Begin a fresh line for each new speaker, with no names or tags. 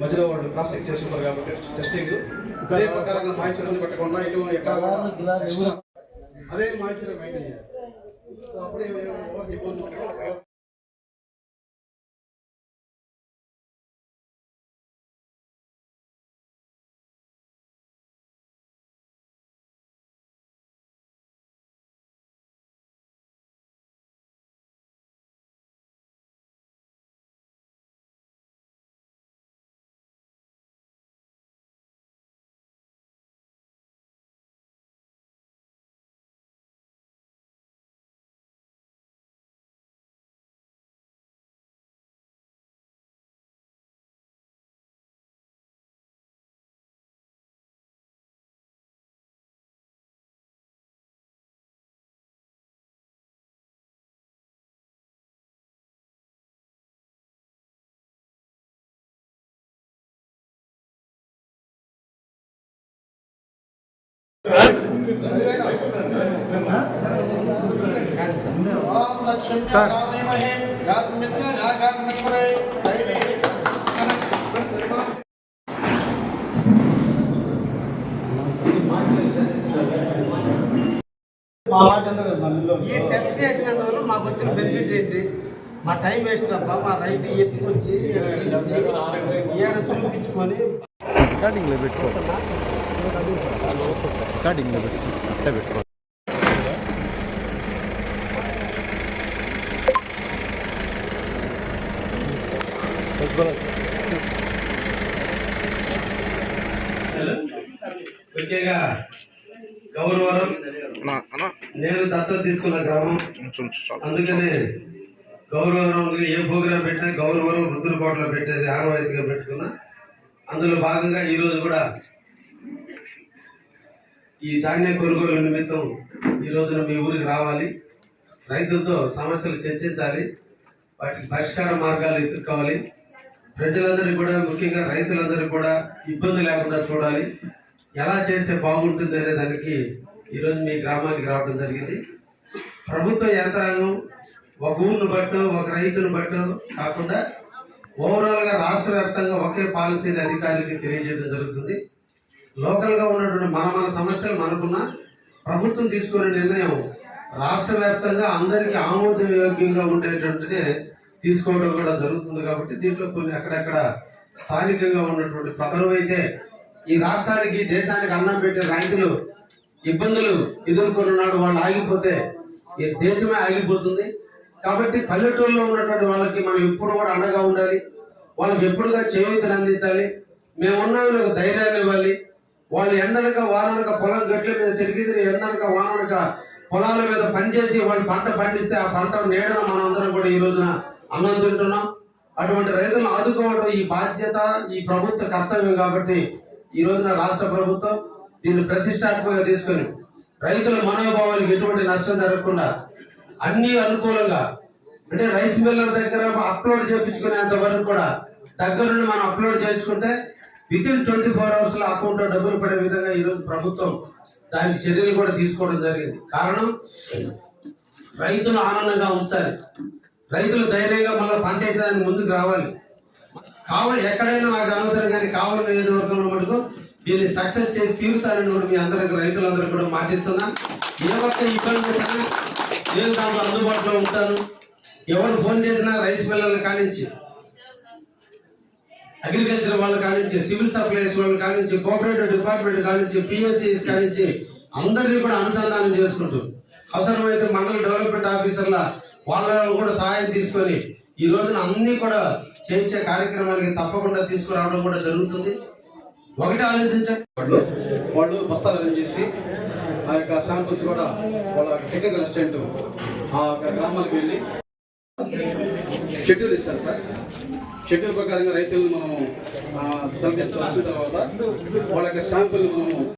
మధ్యలో వాళ్ళు cross check చేసుకుంటారు కాబట్టి టెస్టింగ్ అదే ప్రకారంగా మాయిచర్ పెట్టకుండా. ఇటు ఎక్కడ అదే మాయిచర్ మెయింటైన్ చేయాలి అప్పుడే ఇబ్బంది
ఈ టెస్ట్ చేసినందువల్ల మాకు వచ్చిన బెనిఫిట్ ఏంటి? మా టైం వేస్ట్ తప్ప మా రైతు ఎత్తుకొచ్చి ఈడ చూపించుకొని
రికార్డింగ్లో పెట్టుకో రికార్డింగ్లో పెట్టుకో అట్టే పెట్టుకో
ముఖ్యంగా గౌరవరం. నేను దత్తత తీసుకున్న గ్రామం. అందుకనే గౌరవరం ఏ ప్రోగ్రాం పెట్టినా గౌరవరం రుద్రకోటలో పెట్టేది ఆనవాయితీగా పెట్టుకున్నా. అందులో భాగంగా ఈ రోజు కూడా ఈ ధాన్యం కొనుగోలు నిమిత్తం ఈ రోజున మీ ఊరికి రావాలి. రైతులతో సమస్యలు చర్చించాలి. వాటికి పరిష్కార మార్గాలు ఎదుర్కోవాలి. ప్రజలందరికీ కూడా ముఖ్యంగా రైతులందరికీ కూడా ఇబ్బంది లేకుండా చూడాలి. ఎలా చేస్తే బాగుంటుంది అనే దానికి ఈరోజు మీ గ్రామానికి రావడం జరిగింది. ప్రభుత్వ యంత్రాంగం ఒక ఊరిని బట్టు ఒక రైతును బట్టో కాకుండా ఓవరాల్గా రాష్ట్ర వ్యాప్తంగా ఒకే పాలసీని అధికారులకి తెలియజేయడం జరుగుతుంది. లోకల్గా ఉన్నటువంటి మన మన సమస్యలు మనకున్న ప్రభుత్వం తీసుకునే నిర్ణయం రాష్ట్ర వ్యాప్తంగా అందరికీ ఆమోదయోగ్యంగా ఉండేటువంటిదే తీసుకోవడం కూడా జరుగుతుంది కాబట్టి దీంట్లో కొన్ని అక్కడక్కడ స్థానికంగా ఉన్నటువంటి ప్రకరం అయితే ఈ రాష్ట్రానికి దేశానికి అన్నం పెట్టే రైతులు ఇబ్బందులు ఎదుర్కొన్నాడు వాళ్ళు ఆగిపోతే ఈ దేశమే ఆగిపోతుంది. కాబట్టి పల్లెటూరులో ఉన్నటువంటి వాళ్ళకి మనం ఎప్పుడు కూడా అండగా ఉండాలి. వాళ్ళకి ఎప్పుడుగా చేయూతను అందించాలి. మేమున్నామని ఒక ధైర్యాన్ని ఇవ్వాలి. వాళ్ళు ఎండనక వాననక పొలం గట్ల మీద తిరిగిదిరి ఎండనక వాననక పొలాల మీద పనిచేసి వాళ్ళు పంట పండిస్తే ఆ పంట నీడన మనం అందరం కూడా ఈ రోజున అన్నం తింటున్నాం. అటువంటి రైతులను ఆదుకోవడం ఈ బాధ్యత ఈ ప్రభుత్వ కర్తవ్యం కాబట్టి ఈ రోజున రాష్ట్ర ప్రభుత్వం దీన్ని ప్రతిష్టాత్మకంగా తీసుకొని రైతుల మనోభావాలకు ఎటువంటి నష్టం జరగకుండా అన్ని అనుకూలంగా అంటే రైస్ మిల్లర్ దగ్గర అప్లోడ్ చేయించుకునేంత వరకు కూడా దగ్గరుండి మనం అప్లోడ్ చేసుకుంటే విత్ ఇన్ ట్వంటీ ఫోర్ అవర్స్లో అకౌంట్లో డబ్బులు పడే విధంగా ఈ రోజు ప్రభుత్వం దానికి చర్యలు కూడా తీసుకోవడం జరిగింది. కారణం? రైతులు ఆనందంగా ఉంచాలి. రైతులు ధైర్యంగా మళ్ళీ పంట వేసేదానికి ముందుకు రావాలి. కావాలి ఎక్కడైనా నాకు అనవసరం కానీ కావాలి నియోజకవర్గంలో మటుకు దీన్ని సక్సెస్ చేసి తీరుతారని కూడా మీ అందరికి రైతులందరూ కూడా మాటిస్తున్నా. ఏ ఒక్క ఇబ్బంది వచ్చినా నేను దాంట్లో అందుబాటులో ఉంటాను. ఎవరు ఫోన్ చేసినా రైస్ మిల్లర్లు కానించి అగ్రికల్చర్ వాళ్ళు కానించి సివిల్ సప్లైస్ వాళ్ళు కానించి కోఆపరేటివ్ డిపార్ట్మెంట్ కానించి పిఎస్సిస్ కానించి అందరినీ కూడా అనుసంధానం చేసుకుంటూ అవసరమైతే మండల డెవలప్మెంట్ ఆఫీసర్ల వాళ్ళ కూడా సహాయం తీసుకొని ఈ రోజున అన్నీ కూడా చేయించే కార్యక్రమానికి తప్పకుండా తీసుకురావడం కూడా జరుగుతుంది. ఒకటి ఆలోచించండి. వాళ్ళు వాళ్ళు బస్తాలు చేసి ఆ యొక్క శాంపుల్స్ కూడా వాళ్ళ టెక్నికల్ అసిస్టెంట్ ఆ యొక్క గ్రామాలకు వెళ్ళి షెడ్యూల్ ఇస్తారు సార్. షెడ్యూల్ ప్రకారంగా రైతులను మనం ఆ, వచ్చిన తర్వాత వాళ్ళ యొక్క శాంపుల్ మనము